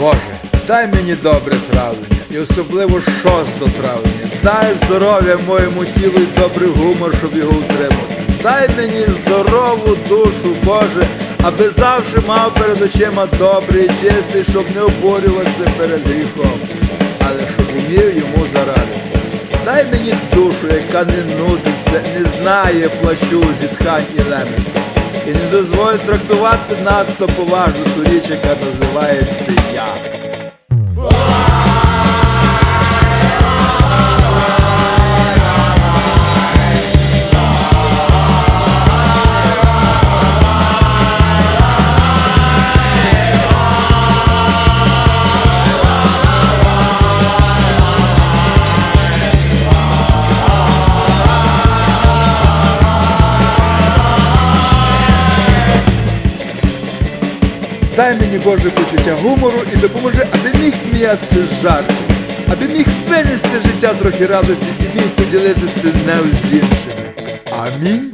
Боже, дай мені добре травлення, і особливо шосто травлення. Дай здоров'я моєму тілу і добрий гумор, щоб його утримати. Дай мені здорову душу, Боже, аби завжди мав перед очима добрий і чистий, щоб не обурюватися перед гріхом, але щоб умів йому зарадити. Дай мені душу, яка не нудиться, не знає плачу, зітхань і лементу. І не дозволить трактувати надто поважно ту річ, яка називається я. Дай мені Боже почуття гумору і допоможи, аби міг сміятися з жарту, аби міг винести життя трохи радості і міг поділитися нею з іншими. Амінь.